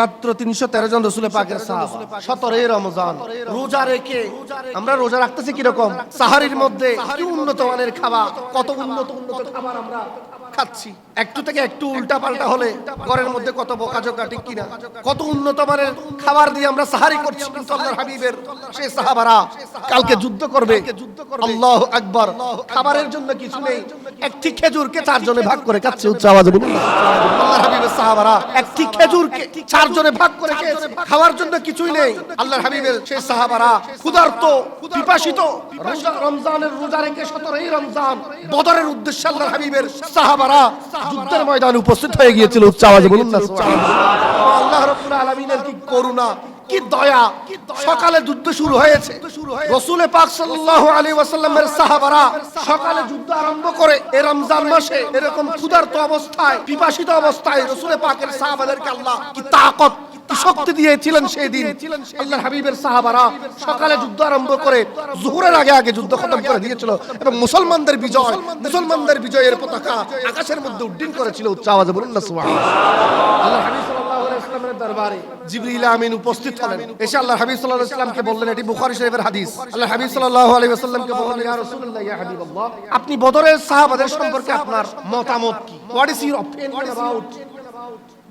মাত্র তিনশো তেরো জন রসুলের পাকের সাহাবা। সতেরোই রমজান। রোজা রেখে আমরা রোজা রাখতেছি কীরকম? সাহারির মধ্যে কি উন্নত মানের খাবার কত উন্নত উন্নত খাবার আমরা খাচ্ছি। একটু থেকে একটু উল্টা পাল্টা হলে ঘরের মধ্যে কত বোকাজোকা ঠিক কিনা? কত উন্নত মানের খাবার দিয়ে আমরা সাহারি করছি কিন্তু আল্লাহর হাবিবের সেই সাহাবারা কালকে যুদ্ধ করবে। আল্লাহ আকবার। খাবারের জন্য কিছু নেই। একটি খেজুরকে চারজনে ভাগ করে খাচ্ছে উচ্চ আওয়াজে বলুন সাহাবারা একটি খেজুরকে চারজনে ভাগ করে খাওয়ার জন্য কিছুই নেই। আল্লাহর হাবিবের সেই সাহাবারা ক্ষুধার্ত পিপাসিত রমজানের রোজা রেখে সতেরোই রমজান। বদরের উদ্দেশ্যে আল্লাহর হাবিবের সাহাবারা যুদ্ধের ময়দানে উপস্থিত হয়ে গিয়েছিল। উচ্চ আওয়াজে বলুন না আল্লাহ রব্বুল আলামিনের কি করুণা কি দয়া? সকালে যুদ্ধ শুরু হয়েছে। রসুলে পাক সাল্লাল্লাহু আলাইহি ওয়াসাল্লামের সাহাবারা সকালে যুদ্ধ আরম্ভ করে এই রমজান মাসে এরকম ক্ষুধার্ত অবস্থায়, পিপাসিত অবস্থায় রসুলে পাকের সাহাবাদেরকে আল্লাহ কি তাকত শক্তি দিয়েছিলেন সেই দিন আল্লাহর হাবিবের সাহাবারা সকালে যুদ্ধ আরম্ভ করে জোহরের আগে আগে যুদ্ধ খতম করে দিয়েছিল এবং মুসলমানদের বিজয়, মুসলমানদের বিজয়ের পতাকা আকাশের মধ্যে উড্ডীন করেছিল উচ্চ আওয়াজে বলুন না সুবহানাল্লাহ। আল্লাহ হাবিব দরবারে জিবরিল আমিন উপস্থিত হলেন। এসে আল্লাহ হাবিব সাল্লাল্লাহু আলাইহি ওয়াসাল্লামকে বললেন, এটি বুখারী শরীফের হাদিস। আল্লাহ হাবিব সাল্লাল্লাহু আলাইহি ওয়াসাল্লামকে বললেন, ইয়া রাসূলুল্লাহ, ইয়া হাবিবাল্লাহ, আপনি বদরের সাহাবাদের সম্পর্কে আপনার মতামত কি? What is your opinion about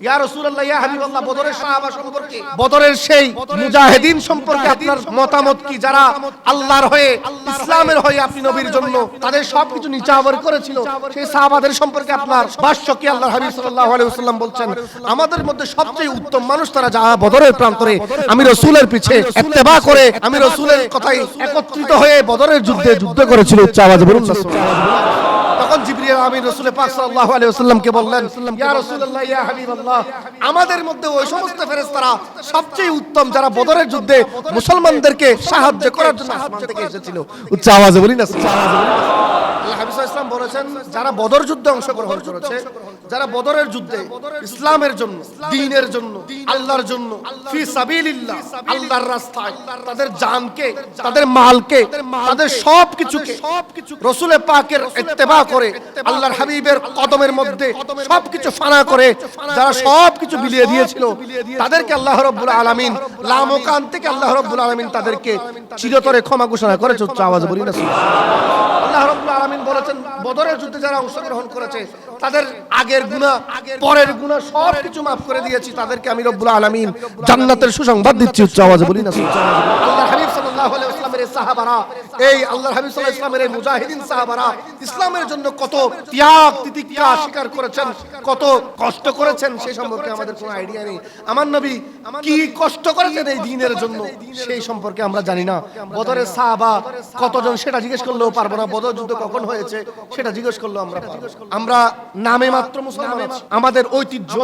ইয়া রাসূলুল্লাহ ইয়া হাবিবাল্লাহ বদরের সাহাবা সম্পর্কে? বদরের সেই মুজাহিদিন সম্পর্কে আপনার মতামত কি? যারা আল্লাহর হয়ে ইসলামের হয়ে আপনি নবীর জন্য তাদের সবকিছু নিচাবর করেছিল সেই সাহাবাদের সম্পর্কে আপনার ভাষ্য কি আল্লাহর হাবিব সাল্লাল্লাহু আলাইহি ওয়াসাল্লাম বলছেন আমাদের মধ্যে সবচেয়ে উত্তম মানুষ তারা যারা বদরের প্রান্তরে আমি রাসূলের পিছে ইত্তেবা করে আমি রাসূলের কথাই একত্রিত হয়ে বদরের যুদ্ধে যুদ্ধ করেছিল উচ্চ আওয়াজে বলুন সুবহানাল্লাহ। তখন জিবরিল আমি রসুল পাক সাল্লাল্লাহু আলাইহি ওয়াসাল্লামকে বললেন, ইয়া রাসূলুল্লাহ, ইয়া হাবিবাল্লাহ, আমাদের মধ্যে ওই সমস্ত ফেরেশতারা সবচেয়ে উত্তম যারা বদরের যুদ্ধে মুসলমানদেরকে সাহায্য করার জন্য আসমান থেকে এসেছিল। উচ্চ আওয়াজে বলি না আল্লাহ হাবিব আলাইহি ওয়াসাল্লাম বলেছেন যারা বদর যুদ্ধে অংশগ্রহণ করেছে যারা বদরের যুদ্ধে ইসলামের জন্য দ্বীনের জন্য আল্লাহর জন্য ফি সাবিলিল্লাহ আল্লাহর রাস্তায় তাদের জানকে তাদের মালকে তাদের সবকিছুকে রসুলের পাকের ইত্তেবা করে আল্লাহর হাবিবের কদমের মধ্যে সবকিছু ফানা করে যারা সবকিছু বিলিয়ে দিয়েছিল তাদেরকে আল্লাহ রব্বুল আলামিন লামকান থেকে আল্লাহ রব্বুল আলামিন তাদেরকে চিরতরে ক্ষমা ঘোষণা করেছে উচ্চ আওয়াজ বলি না আল্লাহ রব্বুল আলামিন বলেছেন, বদরের যুদ্ধে যারা অংশগ্রহণ করেছে, তাদের আগের গুণা পরের গুণা সব কিছু মাফ করে দিয়েছি। তাদেরকে আমি রব্বুল আলমিন জান্নাতের সুসংবাদ দিচ্ছি, উচ্চ আওয়াজে বলি না। সাহাবারা, এই হাবিব এই মুজাহিদিন সাহাবারা, ইসলামের জন্য কত ত্যাগ, তিতিক্ষা স্বীকার করেছেন, কত কষ্ট করেছেন, সেই সম্পর্কে আমাদের কোনো আইডিয়া নেই। আমার নবী কি কষ্ট করেছেন এই দিনের জন্য, সেই সম্পর্কে আমরা জানি না। বদরের সাহাবা কতজন, সেটা জিজ্ঞেস করলেও পারব না। বদর যুদ্ধ কখন হয়েছে, সেটা জিজ্ঞেস করলেও আমরা আমরা নামে মাত্র মুসলমান আমাদের ঐতিহ্য,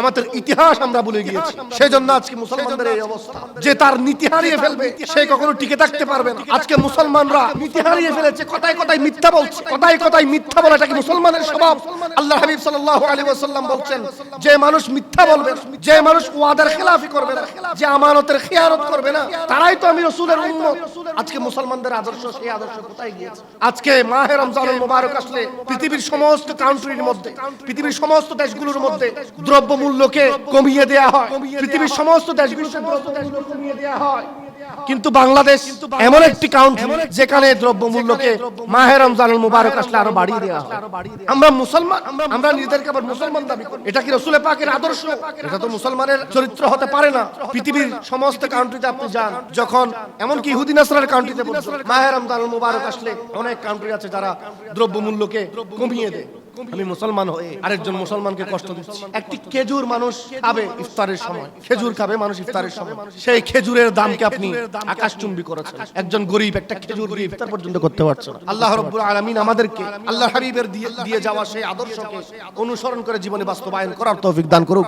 আমাদের ইতিহাস আমরা ভুলে গিয়েছি। সেই জন্য আজকে মুসলমানদের এই অবস্থা, যে তার নীতি হারিয়ে ফেলবে, সে কখনো টিকে থাকতে পারবে না আজকে মুসলমানরা নীতি হারিয়ে ফেলেছে কথায় কথায় মিথ্যা বলছে কথায় কথায় মিথ্যা বলাটা কি মুসলমানের স্বভাব? আল্লাহ হাবিব সাল্লাল্লাহু আলাইহি ওয়াসাল্লাম বলছেন যে মানুষ মিথ্যা বলবে যে মানুষ ওয়াদার খেলাফি করবে না যে আমানতের খেয়ানত করবে না তারাই তো আমি রাসূলের উম্মত। আজকে মুসলমানদের আদর্শ সেই আদর্শ কোথায় গিয়েছে? আজকে মাহে রমজানুল মুবারক আসলে পৃথিবীর সমস্ত কান্ট্রির মধ্যে পৃথিবীর সমস্ত দেশগুলোর মধ্যে দ্রব্য মূল্যকে কমিয়ে দেয়া হয়। পৃথিবীর সমস্ত দেশগুলোতে দ্রব্য মূল্য কমিয়ে দেয়া হয়। কিন্তু বাংলাদেশ এমন একটি কাউন্ট্রি যেখানে দ্রব্য মূল্যকে মাহে রমজানুল মুবারক আসলে আরও বাড়িয়ে দেওয়া হয়। আমরা মুসলমান, আমরা নিজেদেরকে আবার মুসলমান দাবি করি। এটা কি রসুলের পাকের আদর্শ? এটা তো মুসলমানের চরিত্র হতে পারে না। পৃথিবীর সমস্ত কাউন্ট্রিতে আপনি যান, যখন এমনকি ইহুদি নাসরার কাউন্ট্রিতে মাহে রমজানুল মুবারক আসলে অনেক কাউন্ট্রি আছে যারা দ্রব্য মূল্যকে কমিয়ে দেয়। আমি মুসলমান হয়ে আরেকজন মুসলমানকে কষ্ট দিচ্ছি। একটি খেজুর মানুষ খাবে ইফতারের সময়। খেজুর খাবে মানুষ ইফতারের সময়। সেই খেজুরের দামকে আপনি আকাশচুম্বী করেছেন। একজন গরিব একটা খেজুর দিয়ে ইফতার পর্যন্ত করতে পারছে না। আল্লাহ রব্বুল আলামিন আমাদেরকে আল্লাহ হাবিবের দিয়ে দিয়ে যাওয়া সেই আদর্শকে অনুসরণ করে জীবনে বাস্তবায়ন করার তৌফিক দান করুক।